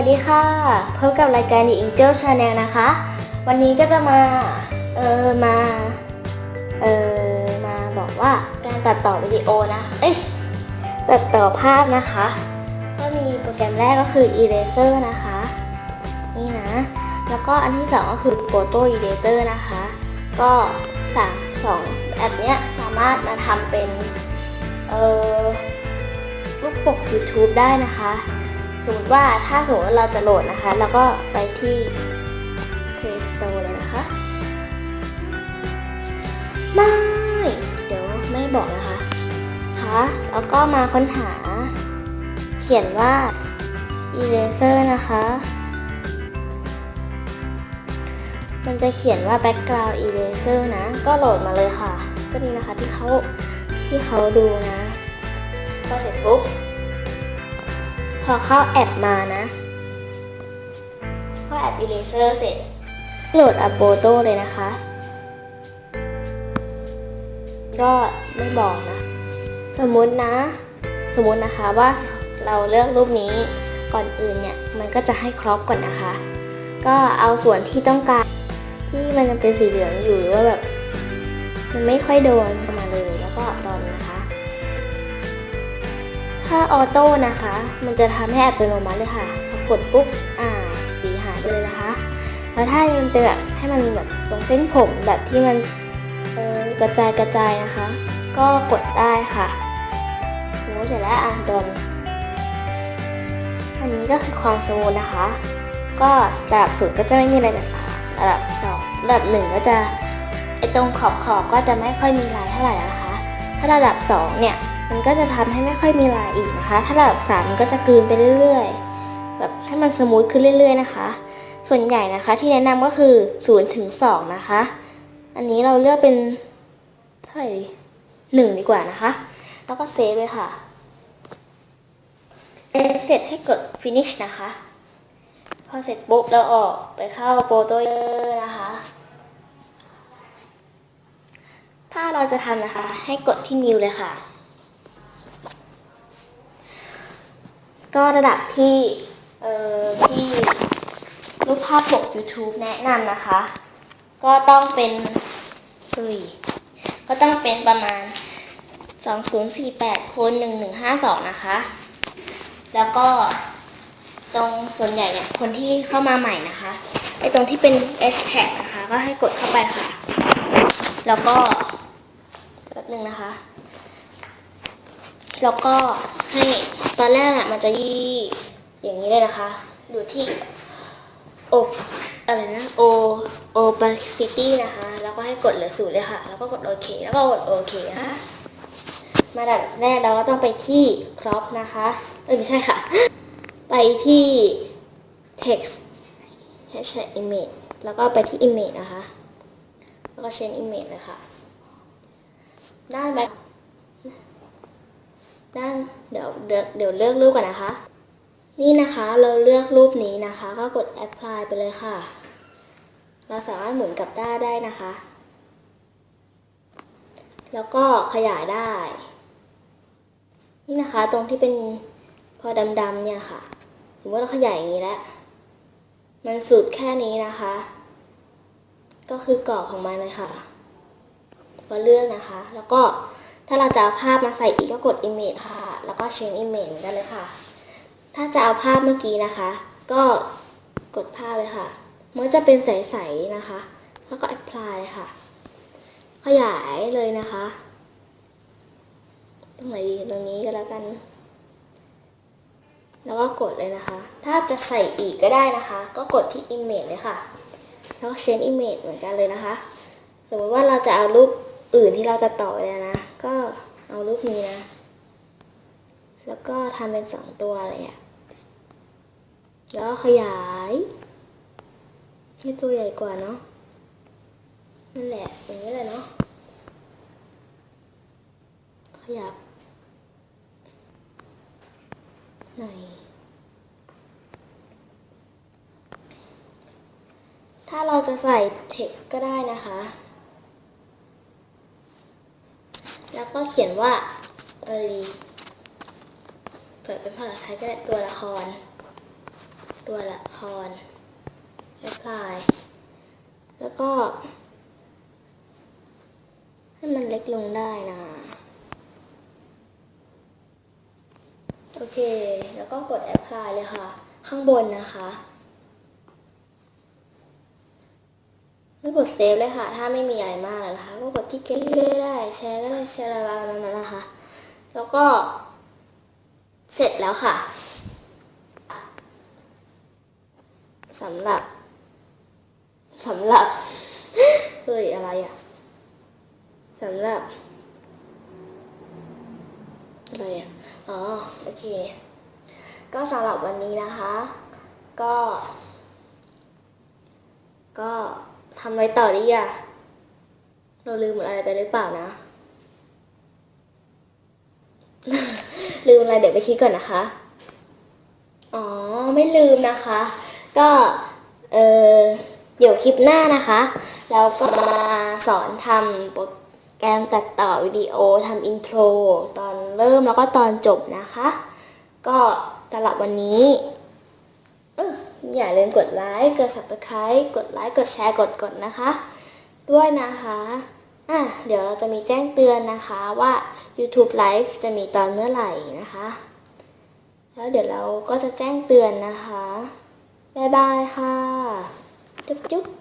วัสดีค่ะพบกับรายการ The Angel Channel นะคะ วันนี้ก็จะมาเออมาเออมาบอกว่าการตัดต่อวิดีโอนะเอ้ยตัดต่อภาพนะคะ ก็มีโปรแกรมแรกก็คือ Eraser นะคะ นี่นะ แล้วก็อันที่สองก็คือ Photo Editor นะคะ ก็สามสองแอปเนี้ยสามารถมาทำเป็นเออรูปปก YouTube ได้นะคะ สมมติว่าถ้าสมมติเราจะโหลดนะคะแล้วก็ไปที่ Play Store เลยนะคะ ไม่ เดี๋ยวไม่บอกนะคะคะแล้วก็มาค้นหา เขียนว่า eraser นะคะ มันจะเขียนว่า background eraser นะ ก็โหลดมาเลยค่ะ ก็นี่นะคะที่เขาที่เขาดูนะพอเสร็จปุ๊บ พอเข้าแอปมานะเข้าแอป eraser เสร็จ โหลดอัปโปโต้เลยนะคะ ก็ไม่บอกนะ สมมุตินะ สมมุตินะคะว่าเราเลือกรูปนี้ก่อนอื่นเนี่ย มันก็จะให้ครอปก่อนนะคะ ก็เอาส่วนที่ต้องการที่มันยังเป็นสีเหลืองอยู่หรือว่าแบบ มันไม่ค่อยโดนเข้ามาเลยแล้วก็ดอนนะคะ ถ้าออโต้นะคะ มันจะทำให้อัตโนมัติเลยค่ะพอกดปุ๊บ อ่า สีหายไปเลยนะคะ แล้วถ้ามันเป็นแบบให้มันแบบตรงเส้นผมแบบที่มันกระจายกระจายนะคะ ก็กดได้ค่ะสมมติเสร็จแล้วอะดนอันนี้ก็คือความสมูทนะคะ ก็ระดับศูนย์ก็จะไม่มีอะไรแตกต่างระดับสองระดับหนึ่งก็จะไอตรงขอบขอบก็จะไม่ค่อยมีลายเท่าไหร่นะคะ ถ้าระดับสองเนี่ย มันก็จะทำให้ไม่ค่อยมีลายอีกนะคะ ถ้าระดับสามมันก็จะกลืนไปเรื่อยๆ แบบให้มันสมูทขึ้นเรื่อย ๆ นะคะ ส่วนใหญ่นะคะที่แนะนำก็คือ0ถึง2นะคะ อันนี้เราเลือกเป็นเท่าไหร่ดีหนึ่งดีกว่านะคะ แล้วก็เซฟเลยค่ะเซฟเสร็จให้กด finish นะคะ พอเสร็จปุ๊บเราออกไปเข้าโปรโตเยอร์นะคะ ถ้าเราจะทำนะคะ ให้กดที่ new เลยค่ะ ก็ระดับที่เอ่อที่รูปภาพปก YouTube แนะนำนะคะ ก็ต้องเป็นอุ้ยก็ต้องเป็นประมาณ 2048คูณ1152 นะคะ แล้วก็ตรงส่วนใหญ่เนี่ยคนที่เข้ามาใหม่นะคะไอตรงที่เป็น hashtag นะคะ ก็ให้กดเข้าไปค่ะ แล้วก็แป๊บหนึ่งนะคะ แล้วก็ ให้ตอนแรกอะมันจะยี่อย่างนี้เลยนะคะ อยู่ที่โออะไรนะโอโอปาซิตี้นะคะ แล้วก็ให้กดเหลือศูนย์เลยค่ะ แล้วก็กดโอเค แล้วก็กดโอเคนะคะมาดับแรกเราก็ต้องไปที่ crop นะคะ เอ้ยไม่ใช่ค่ะ ไปที่ text hashtag image แล้วก็ไปที่ image นะคะ แล้วก็ change image เลยค่ะด้านแบ็ค ด้านเดี๋ยวเดี๋ยวเดี๋ยวเลือกรูปก่อนนะคะ นี่นะคะเราเลือกรูปนี้นะคะ ก็กด apply ไปเลยค่ะ เราสามารถหมุนกับด้าได้นะคะ แล้วก็ขยายได้ นี่นะคะตรงที่เป็นพอดำๆเนี่ยค่ะถือว่าเราขยายอย่างนี้แล้ว มันสุดแค่นี้นะคะ ก็คือกรอบของมันเลยค่ะ ก็เลือกนะคะ แล้วก็ ถ้าเราจะเอาภาพมาใส่อีกก็กด image ค่ะ แล้วก็ change image เหมือนกันเลยค่ะ ถ้าจะเอาภาพเมื่อกี้นะคะ ก็กดภาพเลยค่ะ มันก็จะเป็นใสๆนะคะ แล้วก็ apply ค่ะ ขยายเลยนะคะ ตรงไหนดีตรงนี้ก็แล้วกัน แล้วก็กดเลยนะคะ ถ้าจะใส่อีกก็ได้นะคะ ก็กดที่ image เลยค่ะ แล้วก็ change image เหมือนกันเลยนะคะ สมมติว่าเราจะเอารูปอื่นที่เราจะต่อไปแล้วนะ ก็ เอารูปนี้นะ แล้วก็ทำเป็นสองตัวอะไรอะแล้วขยายให้ตัวใหญ่กว่าเนาะนั่นแหละอย่างนี้เลยเนาะขยับหน่อยถ้าเราจะใส่เท็กซ์ก็ได้นะคะ แล้วก็เขียนว่าอะไรดีเปิดเป็นภาษาไทยก็ได้ตัวละคร ตัวละคร apply แล้วก็ ให้มันเล็กลงได้นะ โอเค แล้วก็กด apply เลยค่ะ ข้างบนนะคะ แล้วกดเซฟเลยค่ะ ถ้าไม่มีอะไรมากแล้วนะคะ ก็กดที่เกได้ แชร์ก็ได้แชร์อะไรนั้นนะคะ แล้วก็ เสร็จแล้วค่ะสำหรับสำหรับเฮ้ยอะไรอะสำหรับอะไรอะอ๋อโอเค ก็สำหรับวันนี้นะคะ ก็ ก็ ทำอะไรต่อดีอะเราลืมอะไรไปหรือเปล่านะ ลืมอะไรเดี๋ยวไปคิดก่อนนะคะ อ๋อ ไม่ลืมนะคะ ก็ เออเดี๋ยวคลิปหน้านะคะ เราก็มาสอนทำโปรแกรมตัดต่อวิดีโอทำอินโทร ตอนเริ่มแล้วก็ตอนจบนะคะ ก็สำหรับวันนี้ อย่าลืมกดไลค์กด subscribe กดไลค์กดแชร์กดกดนะคะ ด้วยนะคะอะเดี๋ยวเราจะมีแจ้งเตือนนะคะว่า YouTube Live จะมีตอนเมื่อไหร่นะคะ แล้วเดี๋ยวเราก็จะแจ้งเตือนนะคะ บ๊ายบายค่ะ จุ๊บจุ๊บ